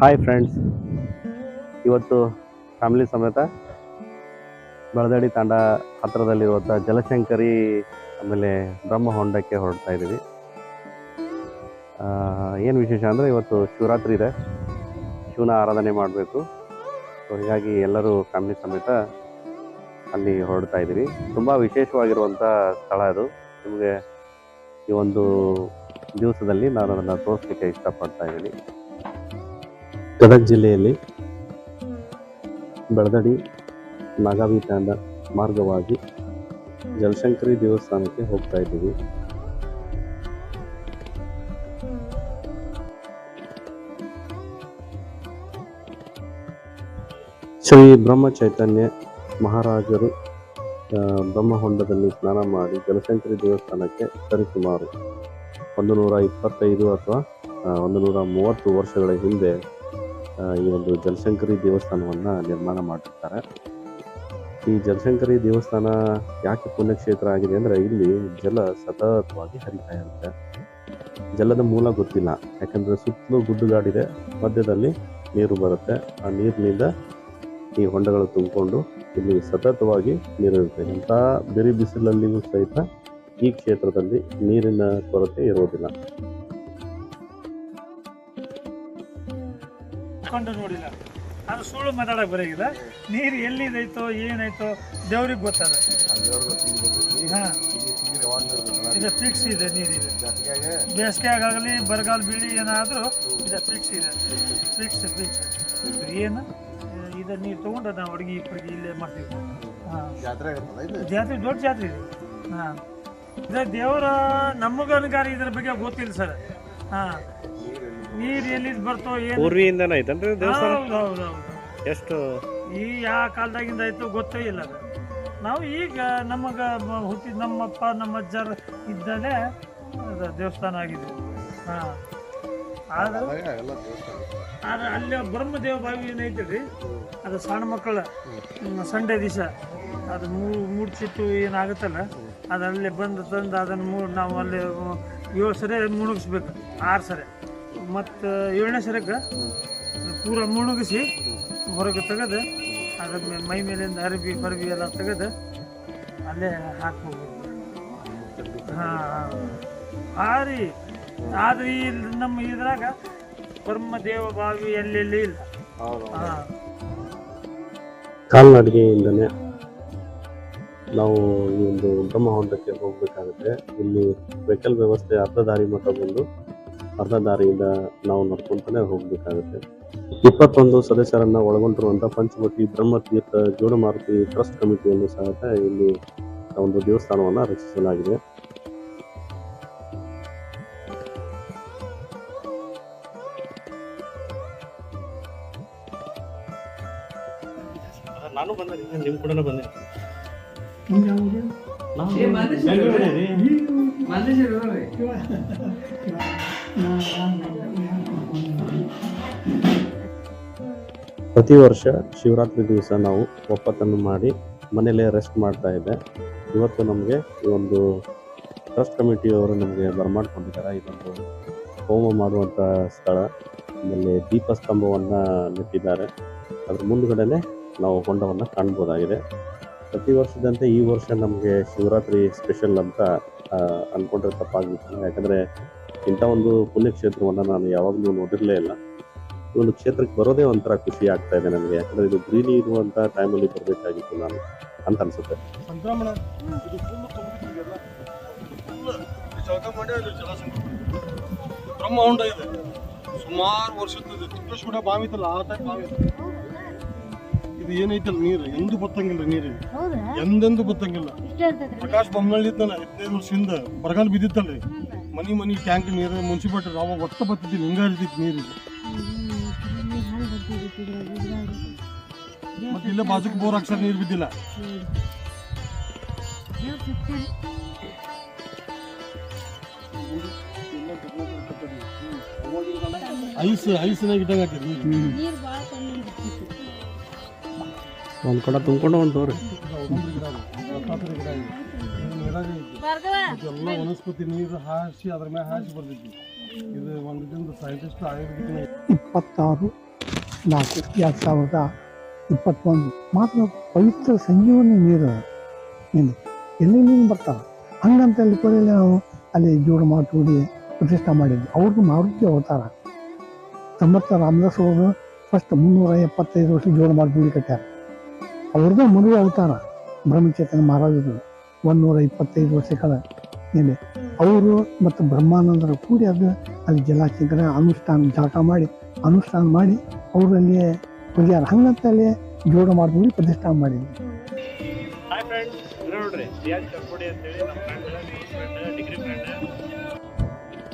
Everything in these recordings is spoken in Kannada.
ಹಾಯ್ ಫ್ರೆಂಡ್ಸ್ ಇವತ್ತು ಫ್ಯಾಮಿಲಿ ಸಮೇತ ಬೆಳದಡಿ ತಾಂಡ ಹತ್ತಿರದಲ್ಲಿರುವಂಥ ಜಲಶಂಕರಿ ಆಮೇಲೆ ಬ್ರಹ್ಮ ಹೊಂಡಕ್ಕೆ ಹೊರಡ್ತಾ ಇದ್ದೀವಿ. ಏನು ವಿಶೇಷ ಅಂದರೆ ಇವತ್ತು ಶಿವರಾತ್ರಿ ಇದೆ. ಶಿವನ ಆರಾಧನೆ ಮಾಡಬೇಕು. ಸೊ, ಹೀಗಾಗಿ ಎಲ್ಲರೂ ಫ್ಯಾಮಿಲಿ ಸಮೇತ ಅಲ್ಲಿ ಹೊರಡ್ತಾ ಇದ್ದೀವಿ ತುಂಬ ವಿಶೇಷವಾಗಿರುವಂಥ ಸ್ಥಳ ಅದು. ನಿಮಗೆ ಈ ಒಂದು ದಿವಸದಲ್ಲಿ ನಾನು ಅದನ್ನು ತೋರಿಸ್ಲಿಕ್ಕೆ ಇಷ್ಟಪಡ್ತಾ ಇದ್ದೀನಿ. ಗದಗ ಜಿಲ್ಲೆಯಲ್ಲಿ ಬೆಳದಡಿ, ನಾಗಾವಿ ತಾಂಡ ಮಾರ್ಗವಾಗಿ ಜಲಶಂಕರಿ ದೇವಸ್ಥಾನಕ್ಕೆ ಹೋಗ್ತಾ ಇದ್ದೀವಿ. ಶ್ರೀ ಬ್ರಹ್ಮ ಚೈತನ್ಯ ಮಹಾರಾಜರು ಬ್ರಹ್ಮಹೊಂಡದಲ್ಲಿ ಸ್ನಾನ ಮಾಡಿ ಜಲಶಂಕರಿ ದೇವಸ್ಥಾನಕ್ಕೆ ಸರಿಸುಮಾರು ಒಂದು ನೂರ ಇಪ್ಪತ್ತೈದು ಅಥವಾ ಒಂದು ನೂರ ಮೂವತ್ತು ವರ್ಷಗಳ ಹಿಂದೆ ಈ ಒಂದು ಜಲಶಂಕರಿ ದೇವಸ್ಥಾನವನ್ನು ನಿರ್ಮಾಣ ಮಾಡಿರ್ತಾರೆ. ಈ ಜಲಶಂಕರಿ ದೇವಸ್ಥಾನ ಯಾಕೆ ಪುಣ್ಯಕ್ಷೇತ್ರ ಆಗಿದೆ ಅಂದರೆ ಇಲ್ಲಿ ಜಲ ಸತತವಾಗಿ ಹರಿತಾ ಇರುತ್ತೆ. ಜಲದ ಮೂಲ ಗೊತ್ತಿಲ್ಲ, ಯಾಕಂದರೆ ಸುತ್ತಲೂ ಗುಡ್ಡುಗಾಡಿದೆ, ಮಧ್ಯದಲ್ಲಿ ನೀರು ಬರುತ್ತೆ. ಆ ನೀರಿನಿಂದ ಈ ಹೊಂಡಗಳು ತುಂಬಿಕೊಂಡು ಇಲ್ಲಿ ಸತತವಾಗಿ ನೀರಿರುತ್ತೆ. ಇಂಥ ಬಿರಿ ಬಿಸಿಲಲ್ಲಿಯೂ ಸಹಿತ ಈ ಕ್ಷೇತ್ರದಲ್ಲಿ ನೀರಿನ ಕೊರತೆ ಇರೋದಿಲ್ಲ. ನೋಡಿಲ್ಲ. ಅದು ಸುಳ್ಳು ಮಾತಾಡಕ್ ಬರಂಗಿಲ್ಲ ನೀರು ಎಲ್ಲಿದೈತೋ ಏನಾಯ್ತೋ ದೇವ್ರಿಗೆ ಗೊತ್ತದ. ಇದು ಫಿಕ್ಸ್ ಇದೆ ನೀರಿದೆ. ಬೇಸಿಗೆಗಾಗಲಿ ಬರಗಾಲ ಬೀಳಿ ಏನಾದರೂ ಇದು ಫಿಕ್ಸ್ ಇದೆ. ಫಿಕ್ಸ್ ಫಿಕ್ಸ್ ಏನು? ಇದು ನೀರು ತೊಗೊಂಡು ನಾವು ಅಡುಗೆ ಇಪ್ಪಡಿಗೆ ಇಲ್ಲೇ ಮಾಡ್ತೀವಿ. ಹಾಂ. ಜಾತ್ರೆ ಇದು ಜಾತ್ರೆ ದೊಡ್ಡ ಜಾತ್ರೆ ಇದೆ. ಹಾಂ. ದೇವರ ದೇವರ ನಮಗನ್ಕಾರ ಇದ್ರ ಬಗ್ಗೆ ಗೊತ್ತಿಲ್ಲ ಸರ್. ಹಾಂ. ನೀರು ಎಲ್ಲಿದ್ ಬರ್ತೋ ಏನು? ಪೂರ್ವಿಯಿಂದನೇ ಐತನ್ರಿ ದೇವಸ್ಥಾನ? ಹೌದು ಹೌದು ಹೌದು. ಎಷ್ಟು? ಈ ಯಾವ ಕಾಲದಾಗಿಂದ ಆಯ್ತು ಗೊತ್ತೇ ಇಲ್ಲ ಅದು. ನಾವು ಈಗ ನಮಗ ಹುಟ್ಟಿದ ನಮ್ಮಪ್ಪ ನಮ್ಮ ಅಜ್ಜರ ಇದ್ದಲೇ ಅದು ದೇವಸ್ಥಾನ ಆಗಿದೆ. ಹಾಂ. ಆದ್ರೆ ಅಲ್ಲಿ ಬ್ರಹ್ಮದೇವ ಬಾವಿ ಏನೈತೆ ರೀ ಅದು ಸಣ್ಣ ಮಕ್ಕಳ ಸಂಡೆ ದಿವಸ. ಅದು ಮೂಡ್ಸಿಟ್ಟು ಏನಾಗುತ್ತಲ್ಲ ಅದು ಅಲ್ಲಿ ಬಂದು ತಂದು ಅದನ್ನು ಮೂ ನಾವು ಅಲ್ಲಿ ಏಳು ಸರಿ ಮುಳುಗಿಸ್ಬೇಕು ಆರು ಸರಿ. ಮತ್ತು ಏಳನೇ ಸರಕ್ಕೆ ಪೂರ ಮುಳುಗಿಸಿ ಹೊರಗೆ ತೆಗೆದು ಅದ್ರ ಮೇ- ಮೈ ಮೇಲಿಂದ ಅರಬಿ ಪರಬಿ ಎಲ್ಲ ತೆಗೆದು ಅಲ್ಲೇ ಹಾಕ್ಬೋದು. ಹಾಂ ಹಾಂ. ರೀ ಆದ್ರೆ ಈ ನಮ್ಮ ಇದ್ರಾಗ ಪರಮದೇವ ಬಾವಿ ಎಲ್ಲೆಲ್ಲಿ ಇಲ್ಲ. ಕಾಲ್ನಡಿಗೆಯಿಂದನೇ ನಾವು ಈ ಒಂದು ಬ್ರಹ್ಮ ಹೊಂಡಕ್ಕೆ ಹೋಗಬೇಕಾಗುತ್ತೆ. ಇಲ್ಲಿ ವೆಹಿಕಲ್ ವ್ಯವಸ್ಥೆ ಅರ್ಧ ದಾರಿ ಮಟ್ಟ ಬಂದು ಅರ್ಧ ದಾರಿಯಿಂದ ನಾವು ನಡ್ಕೊಂತಾನೆ ಹೋಗಬೇಕಾಗುತ್ತೆ. ಇಪ್ಪತ್ತೊಂದು ಸದಸ್ಯರನ್ನ ಒಳಗೊಂಡಿರುವಂಥ ಪಂಚವಟಿ ಬ್ರಹ್ಮತೀರ್ಥ ಜೋಡಮಾರುತಿ ಟ್ರಸ್ಟ್ ಕಮಿಟಿಯನ್ನು ಸಹ ಇಲ್ಲಿ ಒಂದು ದೇವಸ್ಥಾನವನ್ನು ರಚಿಸಲಾಗಿದೆ. ಬಂದೆ ನಿಮ್ಮ ಕೂಡ ಬಂದೆ ಪ್ರತಿ ವರ್ಷ ಶಿವರಾತ್ರಿ ದಿವಸ ನಾವು ಒಪ್ಪತ್ತನ್ನು ಮಾಡಿ ಮನೆಯಲ್ಲೇ ರೆಸ್ಟ್ ಮಾಡ್ತಾ ಇದ್ದೆ ಇವತ್ತು ನಮಗೆ ಈ ಒಂದು ಟ್ರಸ್ಟ್ ಕಮಿಟಿಯವರು ನಮಗೆ ಬರಮಾಡ್ಕೊಂಡಿದ್ದಾರೆ. ಇದೊಂದು ಹೋಮ ಮಾಡುವಂಥ ಸ್ಥಳ. ಆಮೇಲೆ ದೀಪಸ್ತಂಭವನ್ನು ನೆಟ್ಟಿದ್ದಾರೆ. ಅದ್ರ ಮುಂದ್ಗಡೆನೆ ನಾವು ಹೊಂಡವನ್ನು ಕಾಣ್ಬೋದಾಗಿದೆ. ಪ್ರತಿ ವರ್ಷದಂತೆ ಈ ವರ್ಷ ನಮಗೆ ಶಿವರಾತ್ರಿ ಸ್ಪೆಷಲ್ ಅಂತ ಅಂದ್ಕೊಂಡ್ರೆ ಅನ್ಕೊಂಡ್ರೆ ತಪ್ಪಾಗಿತ್ತು ಯಾಕಂದರೆ ಇಂಥ ಒಂದು ಪುಣ್ಯಕ್ಷೇತ್ರವನ್ನು ನಾನು ಯಾವಾಗಲೂ ನೋಡಿರಲೇ ಇಲ್ಲ. ಈ ಒಂದು ಕ್ಷೇತ್ರಕ್ಕೆ ಬರೋದೇ ಒಂಥರ ಖುಷಿ ಆಗ್ತಾ ಇದೆ ನನಗೆ. ಯಾಕಂದರೆ ಇದು ಗ್ರೀನಿ ಇರುವಂಥ ಟೈಮಲ್ಲಿ ಬರಬೇಕಾಗಿತ್ತು ನಾನು ಅಂತ ಅನಿಸುತ್ತೆ. ಇದೆ. ಸುಮಾರು ವರ್ಷದ ತಿಪ್ಪೇಶ್ವರ ಬಾವಿ ಇತ್ತಲ್ಲ ಆ ಟೈಪ್ ಬಾವಿ. ಇದೆ. ಏನೈತಲ್ಲ ನೀರು? ಎಂದು ಬತ್ತಂಗಿಲ್ಲ ನೀರು ಎಂದೆಂದು ಬತ್ತಂಗಿಲ್ಲ. ಪ್ರಕಾಶ್ ಬೊಮ್ಮನಳ್ಳಿ ಇತ್ತಲ್ಲ ಹದಿನೈದು ವರ್ಷದಿಂದ ಬರಗಾಲ ಬಿದ್ದಿತ್ತಲ್ಲ ಮನಿ ಮನಿ ಟ್ಯಾಂಕ್ ನೀರು ಮುನ್ಸಿಪಾಲ್ಟಿ ಅವಾಗ ಒಟ್ಟ ಬತ್ತಿದ್ದಿಲ್ಲ ಹಿಂಗ ಇರ್ತಿತ್ತು ನೀರು ಮತ್ತೆ ಇಲ್ಲೇ ಬಾಜುಕ್ ಬೋರ್ ಹಾಕ್ಸಾರ ನೀರು ಬಿದ್ದಿಲ್ಲ. ಐಸ್ ಐಸ್ನಾಗ ಇಟ್ಟಂಗ ಹಾಕಿರಿ ಒಂದು ಕಡೆ ತುಂಬ್ಕೊಂಡು ಒಂದು ತೋರಿ ಎಲ್ಲ ವನಸ್ಪತಿ ನೀರು ಹಾಸಿ ಅದ್ರ ಮ್ಯಾಲ ಹಾಸಿ ಬರ್ತೈತಿ ಇದು ಒಂದು ದಿನದ ಸೈಂಟಿಸ್ಟ್ ಆಯುರ್ವೇದಿಕ್ ಇಪ್ಪತ್ತಾರು ನಾಲ್ಕು ಎರಡು ಸಾವಿರದ ಇಪ್ಪತ್ತೊಂದು. ಮಾತ್ರ ಪವಿತ್ರ ಸಂಜೀವನಿ ನೀರು ಏನು ನೀನು ಬರ್ತಾರೆ ಹಂಗಂತ ಅಲ್ಲಿ ಕೊನೆಯಲ್ಲಿ ನಾವು ಅಲ್ಲಿ ಜೋಡು ಮಾತುಡಿ ಪ್ರತಿಷ್ಠೆ ಮಾಡಿದ್ವಿ. ಅವ್ರಿಗೂ ಮಾರುತಿ ಅವತಾರ. ತಮ್ಮತ್ತ ರಾಮದಾಸ್ ಅವರು ಫಸ್ಟ್ ಮುನ್ನೂರ ಎಪ್ಪತ್ತೈದು ವರ್ಷ ಜೋಡು ಮಾತುಡಿ ಕಟ್ಟ್ಯಾರ. ಅವ್ರದ್ದು ಮದುವೆ ಅವತಾರ. ಬ್ರಹ್ಮಚೇತನ ಮಹಾರಾಜರು ಒಂದೂರ ಇಪ್ಪತ್ತೈದು ವರ್ಷಗಳ ಮೇಲೆ. ಅವರು ಮತ್ತು ಬ್ರಹ್ಮಾನಂದರ ಕೂಡಿ ಅದು ಅಲ್ಲಿ ಜಲಾಶಂಕರ ಅನುಷ್ಠಾನ ಜಾಟ ಮಾಡಿ ಅನುಷ್ಠಾನ ಮಾಡಿ ಅವರಲ್ಲಿ ಪರಿಹಾರ. ಹಂಗಂತ ಅಲ್ಲಿ ಜೋಡ ಮಾಡ್ಕೊಂಡು ಪ್ರತಿಷ್ಠಾನ ಮಾಡಿದ್ವಿ ಹಾಯ್ ಫ್ರೆಂಡ್ಸ್ ನೋಡ್ರಿ ರಿಯಾಜ್ ಚರ್ಪುಡಿ ಅಂತೇಳಿ ನಮ್ಮ ಫ್ರೆಂಡ್ ಡಿಗ್ರಿ ಫ್ರೆಂಡ್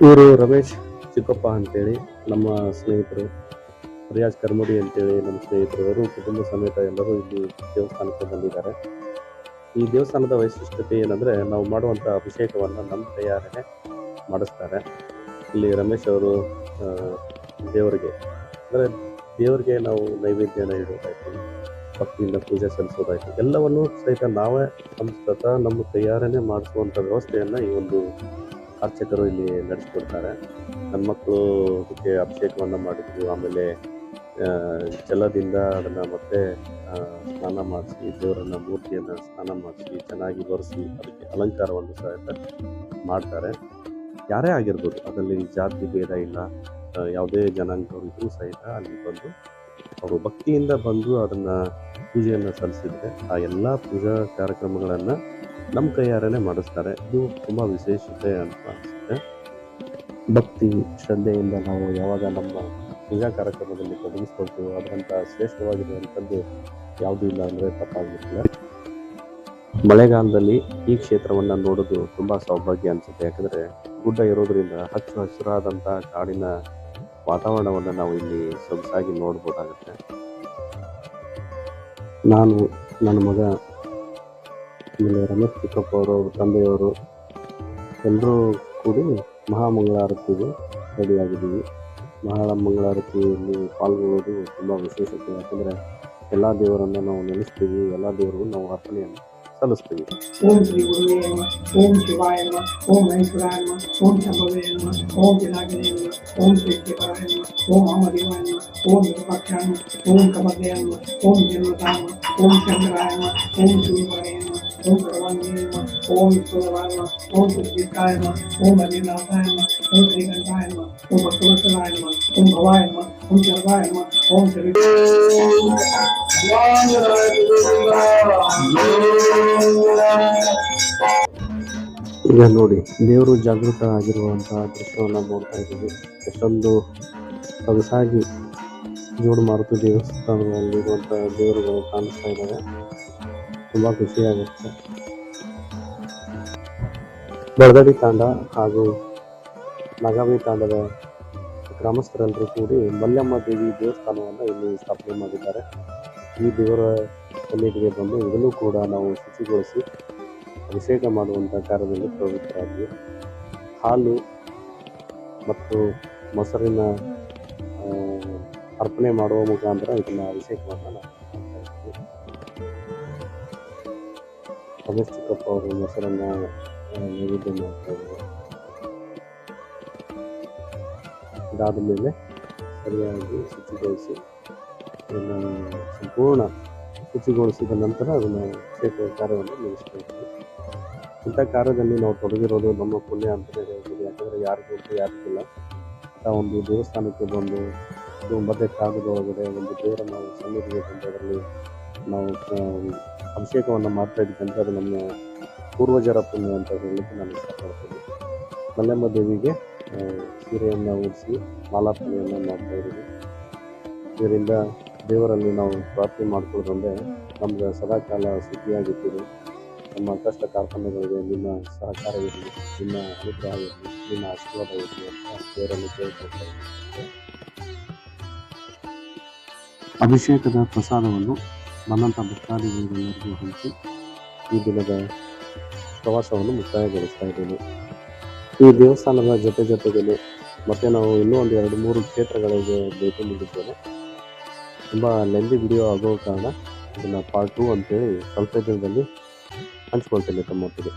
ಇವರು ರಮೇಶ್ ಚಿಕ್ಕಪ್ಪ ಅಂತೇಳಿ ನಮ್ಮ ಸ್ನೇಹಿತರು. ರಿಯಾಜ್ ಕರ್ಮುಡಿ ಅಂತೇಳಿ ನಮ್ಮ ಸ್ನೇಹಿತರು ಅವರು ಕುಟುಂಬ ಸಮೇತ ಎಲ್ಲರೂ ಇಲ್ಲಿ ದೇವಸ್ಥಾನಕ್ಕೆ ಬಂದಿದ್ದಾರೆ. ಈ ದೇವಸ್ಥಾನದ ವೈಶಿಷ್ಟ್ಯತೆ ಏನಂದರೆ, ನಾವು ಮಾಡುವಂಥ ಅಭಿಷೇಕವನ್ನು ನಮ್ಮ ತಯಾರನೆ ಮಾಡಿಸ್ತಾರೆ. ಇಲ್ಲಿ ರಮೇಶ್ ಅವರು ದೇವರಿಗೆ. ಅಂದರೆ ದೇವರಿಗೆ ನಾವು ನೈವೇದ್ಯನ ಇಡೋದಾಯಿತು ಭಕ್ತಿಯಿಂದ ಪೂಜೆ ಸಲ್ಲಿಸೋದಾಯಿತು ಎಲ್ಲವನ್ನು ಸಹಿತ ನಾವೇ ಸಂಸ್ಕೃತ ನಮ್ಮ ಕೈಯಾರನೇ ಮಾಡಿಸುವಂಥ ವ್ಯವಸ್ಥೆಯನ್ನು ಈ ಒಂದು ಅರ್ಚಕರು ಇಲ್ಲಿ ನಡೆಸ್ಕೊಡ್ತಾರೆ. ನನ್ನ ಮಕ್ಕಳು ಅದಕ್ಕೆ ಅಭಿಷೇಕವನ್ನು ಮಾಡಿದ್ರು, ಆಮೇಲೆ ಜಲದಿಂದ ಅದನ್ನು ಮತ್ತೆ ಸ್ನಾನ ಮಾಡಿಸಿ, ದೇವರನ್ನ ಮೂರ್ತಿಯನ್ನು ಸ್ನಾನ ಮಾಡಿಸಿ, ಚೆನ್ನಾಗಿ ಒರೆಸಿ, ಅದಕ್ಕೆ ಅಲಂಕಾರವನ್ನು ಸಹಿತ ಮಾಡ್ತಾರೆ. ಯಾರೇ ಆಗಿರ್ಬೋದು, ಅದರಲ್ಲಿ ಜಾತಿ ಭೇದ ಇಲ್ಲ ಯಾವುದೇ ಜನಾಂಗದವರು ಸಹಿತ ಅಲ್ಲಿ ಬಂದು ಅವರು ಭಕ್ತಿಯಿಂದ ಬಂದು ಅದನ್ನು ಪೂಜೆಯನ್ನು ಸಲ್ಲಿಸಿದರೆ ಆ ಎಲ್ಲ ಪೂಜಾ ಕಾರ್ಯಕ್ರಮಗಳನ್ನು ನಮ್ಮ ಕೈಯಾರೇ ಮಾಡಿಸ್ತಾರೆ. ಇದು ತುಂಬ ವಿಶೇಷತೆ ಅಂತ ಅನಿಸುತ್ತೆ. ಭಕ್ತಿ, ಶ್ರದ್ಧೆಯಿಂದ ನಾವು ಯಾವಾಗ ನಮ್ಮ ಪೂಜಾ ಕಾರ್ಯಕ್ರಮದಲ್ಲಿ ತೊಡಗಿಸ್ಕೊಳ್ತೀವಿ ಅದರಂಥ ಶ್ರೇಷ್ಠವಾಗಿರುವಂಥದ್ದು ಯಾವುದೂ ಇಲ್ಲ ಅಂದರೆ ತಪ್ಪಾಗಿರ್ತಿಲ್ಲ ಮಳೆಗಾಲದಲ್ಲಿ ಈ ಕ್ಷೇತ್ರವನ್ನು ನೋಡೋದು ತುಂಬ ಸೌಭಾಗ್ಯ ಅನಿಸುತ್ತೆ. ಯಾಕಂದರೆ ಗುಡ್ಡ ಇರೋದರಿಂದ ಹಚ್ಚು ಹಸಿರಾದಂಥ ಕಾಡಿನ ವಾತಾವರಣವನ್ನು ನಾವು ಇಲ್ಲಿ ಸೊಗಸಾಗಿ ನೋಡ್ಬೋದಾಗುತ್ತೆ. ನಾನು, ನನ್ನ ಮಗ, ಆಮೇಲೆ ರಮೇಶ್ ಚಿಕ್ಕಪ್ಪ ಅವ್ರ ತಂದೆಯವರು ಎಲ್ಲರೂ ಕೂಡಿ ಮಹಾಮಂಗಳಾರತಿಗೆ ರೆಡಿಯಾಗಿದ್ದೀವಿ. ಮಹಾಮಂಗಳಾರತಿಯಲ್ಲಿ ಪಾಲ್ಗೊಳ್ಳೋದು ತುಂಬ ವಿಶೇಷತೆ ಯಾಕಂದರೆ ಎಲ್ಲ ದೇವರನ್ನು ನಾವು ನೆನೆಸ್ತೀವಿ ಎಲ್ಲ ದೇವರಿಗೂ ನಾವು ಅರ್ಪಣೆಯನ್ನು ಸಲ್ಲಿಸ್ತೀವಿ ಓಂ ಶ್ರೀ ಗುರುವೇ ನಮಃ ಓಂ ಶಿವಾಯ ನಮಃ ಓಂ ಮಹೇಶ್ವರಾಯ ನಮಃ ಓಂ ಶಂಭವೇ ನಮಃ ಓಂ ಪಿನಾಕಿನೇ ನಮಃ ಓಂ ಶ್ರೀ ಶಿವರಾಯ ನಮಃ ಓಂ ವಾಮದೇವಾಯ ನಮಃ ಓಂ ವಿರೂಪಾಕ್ಷಾಯ ನಮಃ ಓಂ ಕಪರ್ದಯ ನಮಃ ಓಂ ಜನ್ಮತಾಯ ನಮಃ ಓಂ ಚಂದ್ರಾಯ ನಮಃ ಓಂ ಶಿವರಾಯ ನಮಃ ಓಂ ನಮಃ ಓಂ ನಮಃ ಓಂ ನಮಃ ಓಂ ನಮಃ ಓಂ ನಮಃ ಓಂ ಭಕ್ತವತ್ಸಲಾಯ ನಮಃ ಓಂ ಭವಾಯ ನಮಃ ಓಂ ನಮಃ ಈಗ ನೋಡಿ ದೇವರು ಜಾಗೃತ ಆಗಿರುವಂತಹ ದೃಶ್ಯವನ್ನು ನೋಡ್ತಾ ಇದ್ದೀವಿ. ಎಷ್ಟೊಂದು ಸೊಗಸಾಗಿ ಜೋಡು ಮಾರುತಿ ದೇವಸ್ಥಾನದಲ್ಲಿರುವಂತಹ ದೇವರುಗಳು ಕಾಣಿಸ್ತಾ ಇದ್ದಾವೆ. ತುಂಬ ಖುಷಿಯಾಗುತ್ತೆ ಬಡದಡಿ ತಾಂಡ ಹಾಗೂ ನಗಾವಿ ತಾಂಡದ ಗ್ರಾಮಸ್ಥರೆಲ್ಲರೂ ಕೂಡಿ ಮಲ್ಲಮ್ಮ ದೇವಿ ದೇವಸ್ಥಾನವನ್ನು ಇಲ್ಲಿ ಸ್ಥಾಪನೆ ಮಾಡಿದ್ದಾರೆ. ಈ ದೇವರ ಸನ್ನಿಧಿಗೆ ಬಂದು ಇದನ್ನು ಕೂಡ ನಾವು ಶುಚಿಗೊಳಿಸಿ ಅಭಿಷೇಕ ಮಾಡುವಂಥ ಕಾರ್ಯದಲ್ಲಿ ಪ್ರವೃತ್ತರಾದ್ವಿ ಹಾಲು ಮತ್ತು ಮೊಸರಿನ ಅರ್ಪಣೆ ಮಾಡುವ ಮುಖಾಂತರ ಇದನ್ನು ಅಭಿಷೇಕ ನಾವು ರಮೇಶ್ ಚಿಕ್ಕಪ್ಪ ಅವರು ಮೊಸರನ್ನ ನೈವೇದ್ಯ ಮಾಡ್ತಾ ಅದಾದ ಮೇಲೆ ಸರಿಯಾಗಿ ಶುಚಿಗೊಳಿಸಿ ಅದನ್ನು ಸಂಪೂರ್ಣ ಶುಚಿಗೊಳಿಸಿದ ನಂತರ ಅದನ್ನು ಅಭಿಷೇಕ ಕಾರ್ಯವನ್ನು ಮುಗಿಸ್ಕೊಳ್ತೀವಿ ಇಂಥ ಕಾರ್ಯದಲ್ಲಿ ನಾವು ತೊಡಗಿರೋದು ನಮ್ಮ ಪುಣ್ಯ ಅಂತ ಹೇಳ್ತೀವಿ ಯಾಕಂದರೆ ಯಾರಿಗೂ ಅಂತ ಯಾರಿಗಿಲ್ಲ ಆ ಒಂದು ದೇವಸ್ಥಾನಕ್ಕೆ ಬಂದು ಮತ್ತೆ ಕಾಗದ ಒಂದು ದೇವರ ನಾವು ಸನ್ನಿಧಿಗೆ ಬಂದು ಅದರಲ್ಲಿ ನಾವು ಅಭಿಷೇಕವನ್ನು ಮಾಡ್ತಾ ಇದ್ದೀವಿ ಅದು ನಮ್ಮ ಪೂರ್ವಜರ ಪುಣ್ಯ ಅಂತ ಹೇಳಲಿಕ್ಕೆ ನಾನು ಇಷ್ಟಪಡ್ತೀನಿ. ಮಲ್ಲಮ್ಮ ದೇವಿಗೆ ಸೀರೆಯನ್ನು ಉಡಿಸಿ ಮಾಲಾರ್ಪಣೆಯನ್ನು ಮಾಡ್ತಾ ಇದ್ದೀವಿ. ಇದರಿಂದ ದೇವರಲ್ಲಿ ನಾವು ಪ್ರಾರ್ಥನೆ ಮಾಡಿಕೊಳ್ಳೋದಂದರೆ ನಮ್ಗೆ ಸದಾಕಾಲ ಸುಖಿಯಾಗಿರ್ತೀವಿ. ನಮ್ಮ ಕಷ್ಟ ಕಾರ್ಖಾನೆಗಳಿಗೆ ನಿಮ್ಮ ಸಹಕಾರ ಇರಲಿ, ನಿಮ್ಮ ಅನುಗ್ರಹ ಇರಲಿ, ನಿಮ್ಮ ಆಶೀರ್ವಾದ ಇರಲಿ ಅಂತ ದೇವರಲ್ಲಿ ಕೇಳ್ಕೊಳ್ತಾ ಇದ್ದೀವಿ. ಅಭಿಷೇಕದ ಪ್ರಸಾದವನ್ನು ನನ್ನಂಥ ಭಕ್ತಾದಿಗಳಿಗೆಲ್ಲರಿಗೂ ಹಂಚಿ ಈ ದಿನದ ಪ್ರವಾಸವನ್ನು ಮುಕ್ತಾಯಗೊಳಿಸ್ತಾ ಇದ್ದೀನಿ. ಈ ದೇವಸ್ಥಾನದ ಜೊತೆ ಜೊತೆಗೆ ಮತ್ತೆ ನಾವು ಇನ್ನೂ ಒಂದು ಎರಡು ಮೂರು ಕ್ಷೇತ್ರಗಳಿಗೆ ಭೇಟಿ ನೀಡಿದ್ದೇನೆ. ತುಂಬ ಲೆಂದಿ ವಿಡಿಯೋ ಆಗೋ ಕಾರಣ ಇದನ್ನು ಪಾರ್ಟ್ ಟು ಅಂತೇಳಿ ಸ್ವಲ್ಪ ದಿನದಲ್ಲಿ ಹಂಚ್ಕೊಳ್ತೇನೆ ತಮ್ಮೊಟ್ಟಿಗೆ.